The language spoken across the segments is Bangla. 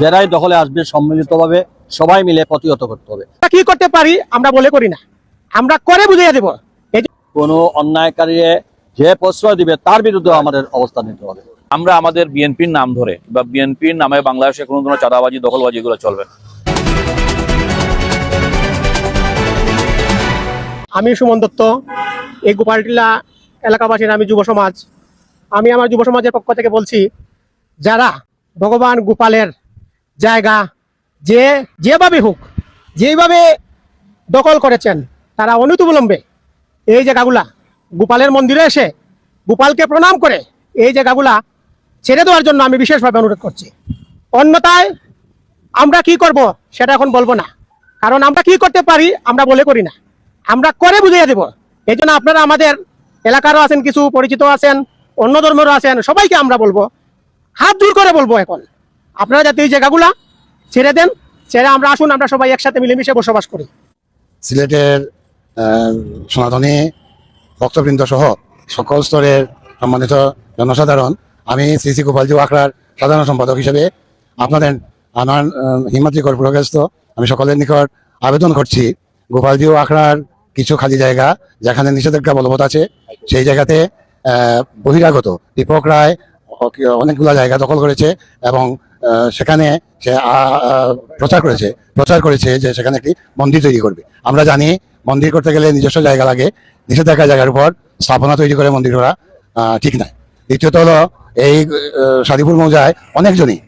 যারাই দখলে আসবে সম্মিলিতভাবে সবাই মিলে প্রতিহত করতে হবে। কি করতে পারি আমরা বলে করি না। আমরা করে বুঝিয়ে দেব। এই যে কোনো অন্যায়কারী যে প্রশ্রয় দিবে তার বিরুদ্ধে আমাদের অবস্থান নিতে হবে। আমরা আমাদের বিএনপির নাম ধরে বা বিএনপির নামে বাংলাদেশে কোনো ধরনের চাঁদাবাজি দখলবাজি এগুলো চলবে। আমি সুমন দত্ত এই গোপালটিলা এলাকাবাসীর আমি যুব সমাজ। আমি আমার যুব সমাজের পক্ষ থেকে বলছি যারা ভগবান গোপালের জায়গা যে যেভাবে হোক যেভাবে দখল করেছেন, তারা অনতিবিলম্বে এই জায়গাগুলা, গোপালের মন্দিরে এসে গোপালকে প্রণাম করে এই জায়গাগুলা ছেড়ে দেওয়ার জন্য আমি বিশেষভাবে অনুরোধ করছি। অন্যথায় আমরা কি করব সেটা এখন বলব না। কারণ আমরা কি করতে পারি আমরা বলে করি না। আমরা করে বুঝিয়ে দেব। এই জন্য আপনারা আমাদের এলাকারও আছেন, কিছু পরিচিত আছেন, অন্য ধর্মেরও আছেন, সবাইকে আমরা বলব, হাত দূর করে বলব এখন। আপনারা যাতে এই জায়গাগুলা, ছেড়ে দেন, ছেড়ে আমরা আসুন, আমরা সবাই একসাথে মিলেমিশে বসবাস করি। সিলেটের সনাতনী ভক্তবৃন্দ সহ সকল স্তরের সম্মানিত জনসাধারণ, আমি শ্রী শ্রী গোপালজি আখড়ার সাধারণ সম্পাদক হিসেবে আপনাদের আমার হিমাদ্রি কর্পূরগ্রস্ত আমি সকলের নিকট আবেদন করছি। গোপালজি আখড়ার কিছু খালি জায়গা, যেখানে নিষেধাজ্ঞা বলবৎ আছে, সেই জায়গাতে বহিরাগত দীপক রায় অনেকগুলা জায়গা দখল করেছে এবং সেখানে সে প্রচার করেছে প্রচার করেছে যে সেখানে একটি মন্দির তৈরি করবে। আমরা জানি মন্দির করতে গেলে নিজস্ব জায়গা লাগে, নিষেধাজ্ঞা জায়গার উপর স্থাপনা তৈরি করে মন্দির করা ঠিক নয়। দ্বিতীয়ত হলো এই সাদিপুর মৌজায় অনেকজনই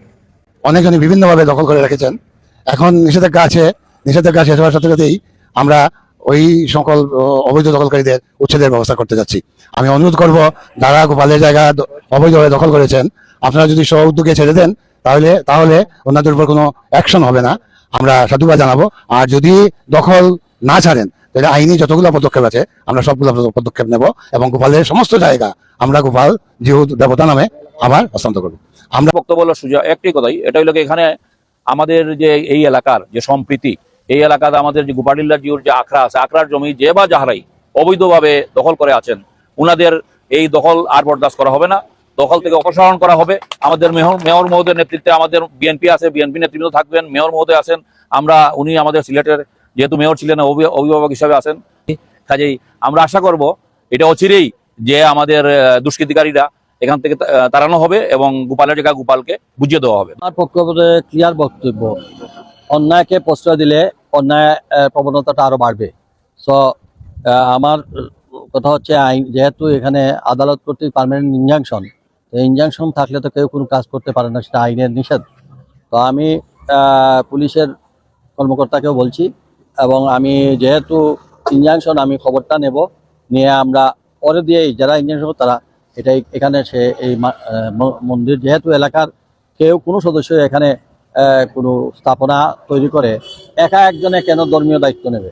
অনেকজনই বিভিন্নভাবে দখল করে রেখেছেন। এখন নিষেধাজ্ঞা আছে, নিষেধাজ্ঞা শেষ হওয়ার সাথে সাথেই আমরা ওই সকল অবৈধ দখলকারীদের উচ্ছেদের ব্যবস্থা করতে যাচ্ছি। আমি অনুরোধ করব, যারা গোপালের জায়গা অবৈধভাবে দখল করেছেন, আপনারা যদি স্ব উদ্যোগে ছেড়ে দেন তাহলে তাহলে ওনাদের উপর কোনো অ্যাকশন হবে না। আমরা সাধুবাদ জানাব। আর যদি দখল না ছাড়েন, তাহলে আইনি যতগুলো পদক্ষেপ আছে, আমরা সবগুলো পদক্ষেপ নেব এবং গোপালের সমস্ত জায়গা আমরা গোপাল জিহু দেবতা নামে আবার হস্তান্তর করব। আমরা বক্তব্য হলো সুজা, একটি কথাই, এটা কি, এখানে আমাদের যে এই এলাকার যে সম্প্রীতি, এই এলাকাতে আমাদের যে গোপাটিল্লা জিওর যে আখড়া আছে, আখড়ার জমি যে বা যাহারাই অবৈধভাবে দখল করে আছেন, উনাদের এই দখল আর বরদাস্ত করা হবে না। দখল থেকে অপসারণ করা হবে। আমাদের মেয়র মেয়র মহোদয়ের নেতৃত্বে আমাদের বিএনপি আছে, বিএনপি নেতৃত্ব থাকবেন মেয়র মহোদয় আছেন। আমরা, উনি আমাদের সিলেটের, যেহেতু মেয়র ছিলেন, অভি- অভিভাবক হিসাবে আছেন। কাজেই আমরা আশা করব, এটা অচিরেই যে আমাদের দুষ্কৃতিকারীরা এখান থেকে তাড়ানো হবে এবং গোপালের জায়গা গোপালকে বুঝিয়ে দেওয়া হবে। আমার পক্ষ ক্লিয়ার বক্তব্য। অন্যায়কে প্রশ্রয় দিলে অন্যায় প্রবণতাটা আরও বাড়বে। সো আমার কথা হচ্ছে আইন, যেহেতু এখানে আদালত কর্তৃক পার্মানেন্ট ইনজাংশন ইনজাংশন থাকলে তো কেউ কোনো কাজ করতে পারে না, সেটা আইনের নিষেধ। তো আমি পুলিশের কর্মকর্তাকেও বলছি, এবং আমি যেহেতু ইনজাংশন আমি খবরটা নেব, নিয়ে আমরা পরে দিয়েই যারা ইনজাংশন তারা এটাই এখানে সে এই মন্দির যেহেতু এলাকার, কেউ কোনো সদস্য এখানে কোনো স্থাপনা তৈরি করে, একা একজনে কেন ধর্মীয় দায়িত্ব নেবে?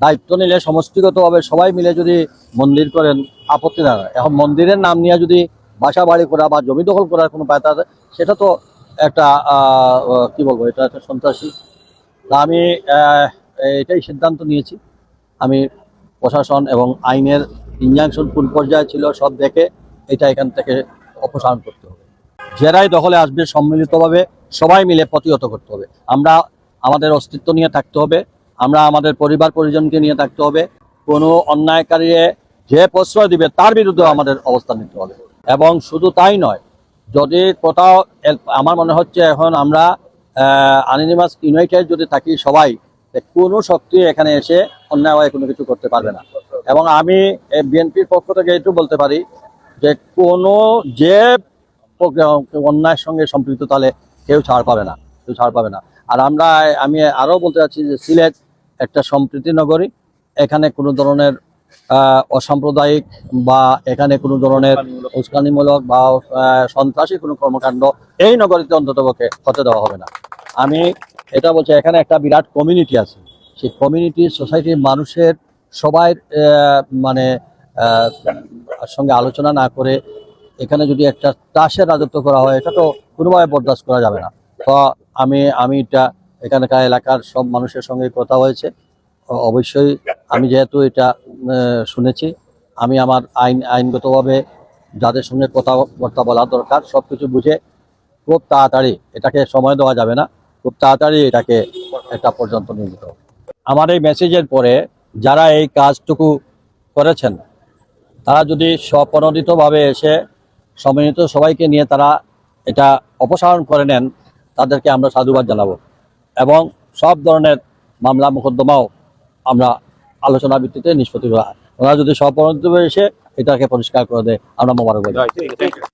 দায়িত্ব নিলে সমষ্টিগতভাবে সবাই মিলে যদি মন্দির করেন, আপত্তি না এখন মন্দিরের নাম নিয়ে যদি বাসা বাড়ি করা বা জমি দখল করার কোনো পায় তাদের সেটা তো একটা কি বলব, এটা একটা সন্ত্রাসী। তা আমি এটাই সিদ্ধান্ত নিয়েছি। আমি প্রশাসন এবং আইনের ইনজাংশন কোন পর্যায়ে ছিল, সব দেখে এটা এখান থেকে অপসারণ করতে হবে। যারাই দখলে আসবে সম্মিলিতভাবে, সবাই মিলে প্রতিহত করতে হবে। আমরা আমাদের অস্তিত্ব নিয়ে থাকতে হবে, আমরা আমাদের পরিবার পরিজনকে নিয়ে থাকতে হবে। কোনো অন্যায়কারী যে প্রশ্রয় দিবে, তার বিরুদ্ধে আমাদের অবস্থান নিতে হবে। এবং শুধু তাই নয়, যদি কোথাও আমার মনে হচ্ছে এখন আমরা আনিনিমাস ইউনাইটেড যদি থাকি সবাই কোনো শক্তি এখানে এসে অন্যায় কোনো কিছু করতে পারবে না। এবং আমি বিএনপির পক্ষ থেকে একটু বলতে পারি যে কোনো যে অন্যায়ের সঙ্গে সম্পৃক্ত, তাহলে কেউ ছাড় পাবে না, কেউ ছাড় পাবে না। আর আমরা, আমি আরও বলতে চাচ্ছি যে সিলেট একটা সম্প্রীতি নগরী, এখানে কোনো ধরনের অসাম্প্রদায়িক বা এখানে কোনো ধরনের উস্কানিমূলক বা সন্ত্রাসী কোনো কর্মকাণ্ড এই নগরীতে অন্ততপক্ষে হতে দেওয়া হবে না। আমি এটা বলছি, এখানে একটা বিরাট কমিউনিটি আছে। সেই কমিউনিটি সোসাইটির মানুষের সবাই মানে সঙ্গে আলোচনা না করে এখানে যদি একটা তাসের রাজত্ব করা হয়, এটা তো কোনোভাবে বরদাস্ত করা যাবে না। তো আমি আমি এটা এখানকার এলাকার সব মানুষের সঙ্গে কথা হয়েছে। অবশ্যই আমি যেহেতু এটা শুনেছি, আমি আমার আইন, আইনগতভাবে যাদের সঙ্গে কথাবার্তা বলা দরকার সব কিছু বুঝে খুব তাড়াতাড়ি এটাকে সময় দেওয়া যাবে না, খুব তাড়াতাড়ি এটাকে এটা পর্যন্ত নিয়ে যেতে আমার এই মেসেজের পরে যারা এই কাজটুকু করেছেন, তারা যদি স্বপ্রণোদিতভাবে এসে সমন্বিত সবাইকে নিয়ে তারা এটা অপসারণ করে নেন, তাদেরকে আমরা সাধুবাদ জানাব। এবং সব ধরনের মামলা, মোকদ্দমাও আমরা আলোচনা ভিত্তিতে নিষ্পত্তি করা ওনারা যদি স্বপ্রণোদিতভাবে এসে এটাকে পরিষ্কার করে দেয়, আমরা জানাই।